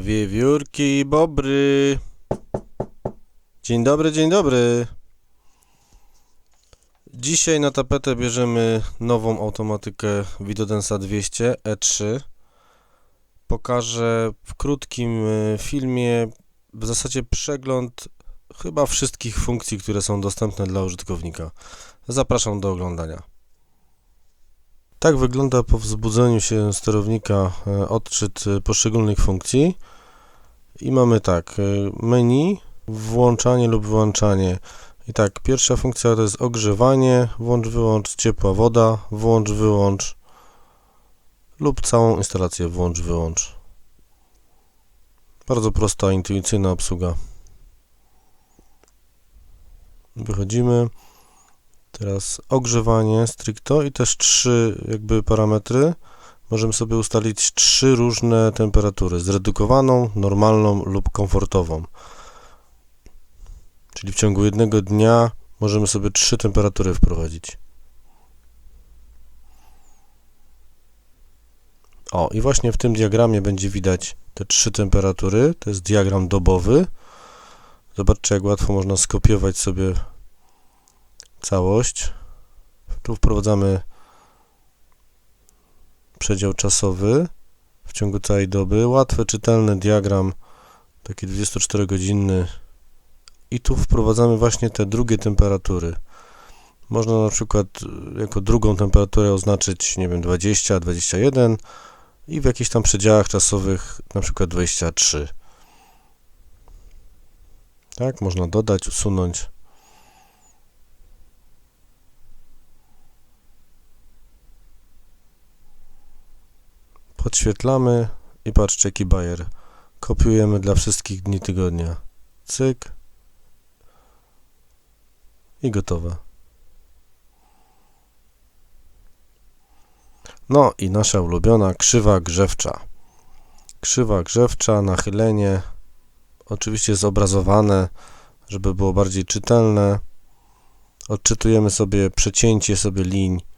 Wiewiórki i bobry. Dzień dobry, dzień dobry. Dzisiaj na tapetę bierzemy nową automatykę Videodensa 200 E3. Pokażę w krótkim e, filmie w zasadzie przegląd chyba wszystkich funkcji, które są dostępne dla użytkownika. Zapraszam do oglądania. Tak wygląda po wzbudzeniu się sterownika e, odczyt e, poszczególnych funkcji. I mamy tak, e, menu, włączanie lub wyłączanie. I tak, pierwsza funkcja to jest ogrzewanie, włącz, wyłącz, ciepła woda, włącz, wyłącz lub całą instalację włącz, wyłącz. Bardzo prosta, intuicyjna obsługa. Wychodzimy. Teraz ogrzewanie stricto i też trzy jakby parametry. Możemy sobie ustalić trzy różne temperatury: zredukowaną, normalną lub komfortową. Czyli w ciągu jednego dnia możemy sobie trzy temperatury wprowadzić. O, i właśnie w tym diagramie będzie widać te trzy temperatury. To jest diagram dobowy. Zobaczcie, jak łatwo można skopiować sobie całość. Tu wprowadzamy przedział czasowy w ciągu całej doby. Łatwy, czytelny diagram, taki 24-godzinny. I tu wprowadzamy właśnie te drugie temperatury. Można na przykład y, jako drugą temperaturę oznaczyć, nie wiem, 20, 21 i w jakichś tam przedziałach czasowych na przykład 23. Tak, można dodać, usunąć. Podświetlamy i patrzcie jaki bajer. Kopiujemy dla wszystkich dni tygodnia. Cyk. I gotowe. No i nasza ulubiona krzywa grzewcza. Krzywa grzewcza, nachylenie. Oczywiście zobrazowane, żeby było bardziej czytelne. Odczytujemy sobie przecięcie sobie linii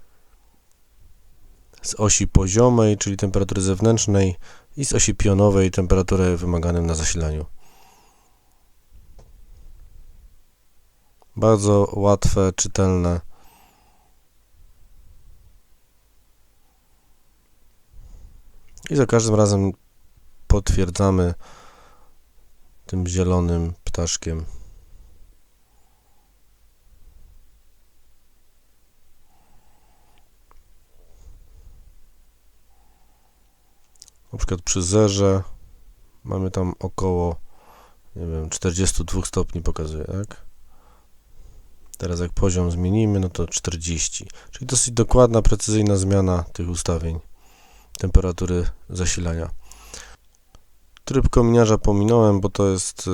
z osi poziomej, czyli temperatury zewnętrznej i z osi pionowej temperatury wymaganej na zasilaniu. Bardzo łatwe, czytelne. I za każdym razem potwierdzamy tym zielonym ptaszkiem. Na przykład przy zerze mamy tam około nie wiem, 42 stopni pokazuje, tak? Teraz jak poziom zmienimy, no to 40. Czyli dosyć dokładna, precyzyjna zmiana tych ustawień temperatury zasilania. Tryb kominiarza pominąłem, bo to jest y,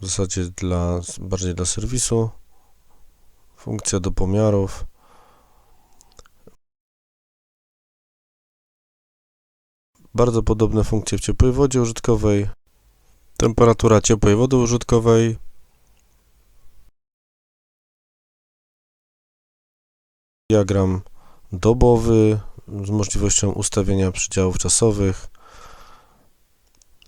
w zasadzie dla, bardziej dla serwisu. Funkcja do pomiarów. Bardzo podobne funkcje w ciepłej wodzie użytkowej. Temperatura ciepłej wody użytkowej. Diagram dobowy z możliwością ustawienia przedziałów czasowych.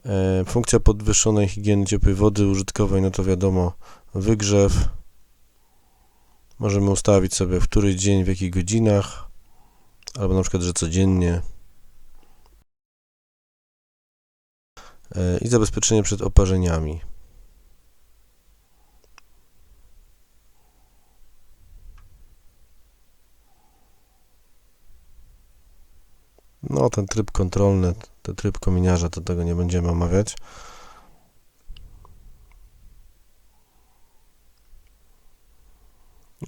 E, funkcja podwyższonej higieny ciepłej wody użytkowej, no to wiadomo, wygrzew. Możemy ustawić sobie, w który dzień, w jakich godzinach, albo na przykład, że codziennie. I zabezpieczenie przed oparzeniami. No, ten tryb kontrolny, ten tryb kominiarza, to tego nie będziemy omawiać.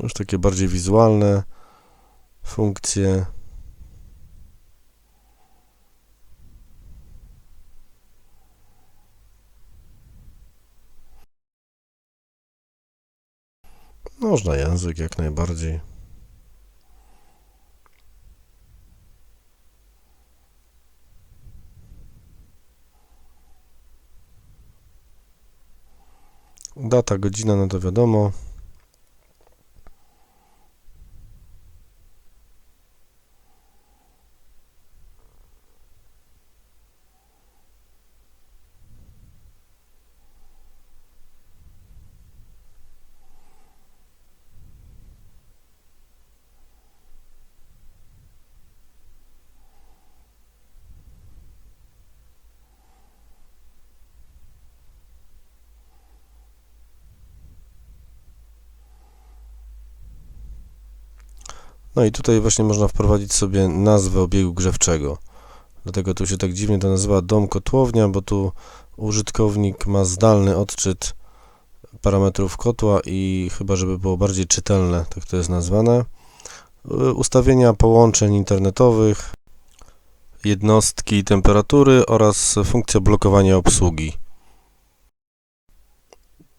Już takie bardziej wizualne funkcje. Można język jak najbardziej. Data, godzina, no to wiadomo. No i tutaj właśnie można wprowadzić sobie nazwę obiegu grzewczego. Dlatego tu się tak dziwnie to nazywa dom kotłownia, bo tu użytkownik ma zdalny odczyt parametrów kotła i chyba żeby było bardziej czytelne, tak to jest nazwane. Y, Ustawienia połączeń internetowych, jednostki temperatury oraz funkcja blokowania obsługi.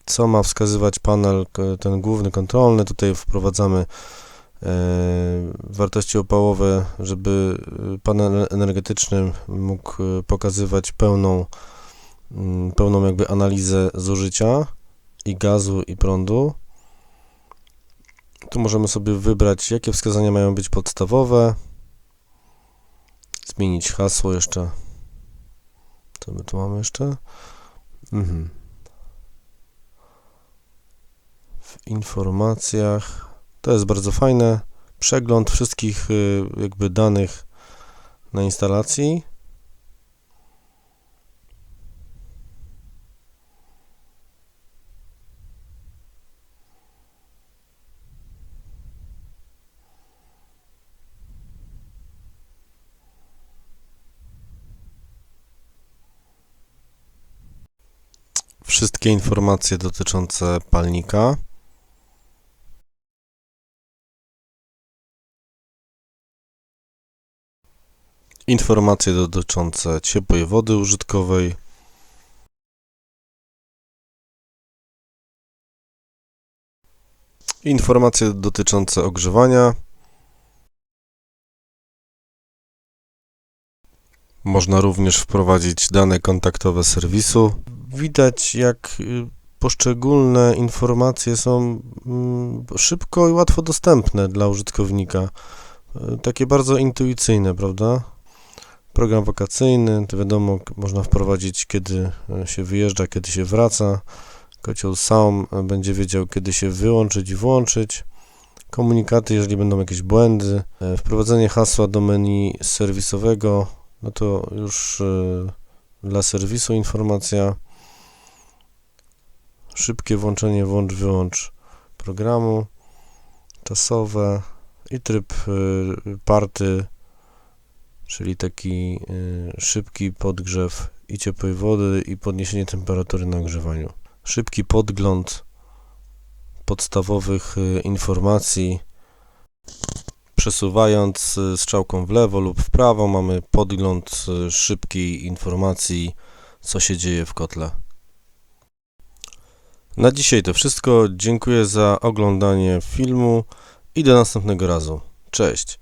Co ma wskazywać panel, ten główny kontrolny? Tutaj wprowadzamy wartości opałowe, żeby y, panel energetyczny mógł y, pokazywać pełną, mm, pełną jakby analizę zużycia i gazu i prądu. Tu możemy sobie wybrać, jakie wskazania mają być podstawowe. Zmienić hasło jeszcze. Co my tu mamy jeszcze? Mhm. W informacjach. To jest bardzo fajne. Przegląd wszystkich y, jakby danych na instalacji. Wszystkie informacje dotyczące palnika. Informacje dotyczące ciepłej wody użytkowej. Informacje dotyczące ogrzewania. Można również wprowadzić dane kontaktowe serwisu. Widać, jak y, poszczególne informacje są mm, szybko i łatwo dostępne dla użytkownika. Y, Takie bardzo intuicyjne, prawda? Program wakacyjny, to wiadomo, można wprowadzić, kiedy y, się wyjeżdża, kiedy się wraca. Kocioł sam y, będzie wiedział, kiedy się wyłączyć i włączyć. Komunikaty, jeżeli będą jakieś błędy. Y, Wprowadzenie hasła do menu serwisowego, no to już dla serwisu informacja. Szybkie włączenie, włącz, wyłącz programu. Czasowe i tryb party, czyli taki y, szybki podgrzew i ciepłej wody i podniesienie temperatury na ogrzewaniu. Szybki podgląd podstawowych y, informacji. Przesuwając y, strzałką w lewo lub w prawo mamy podgląd szybkiej informacji, co się dzieje w kotle. Na dzisiaj to wszystko. Dziękuję za oglądanie filmu i do następnego razu. Cześć.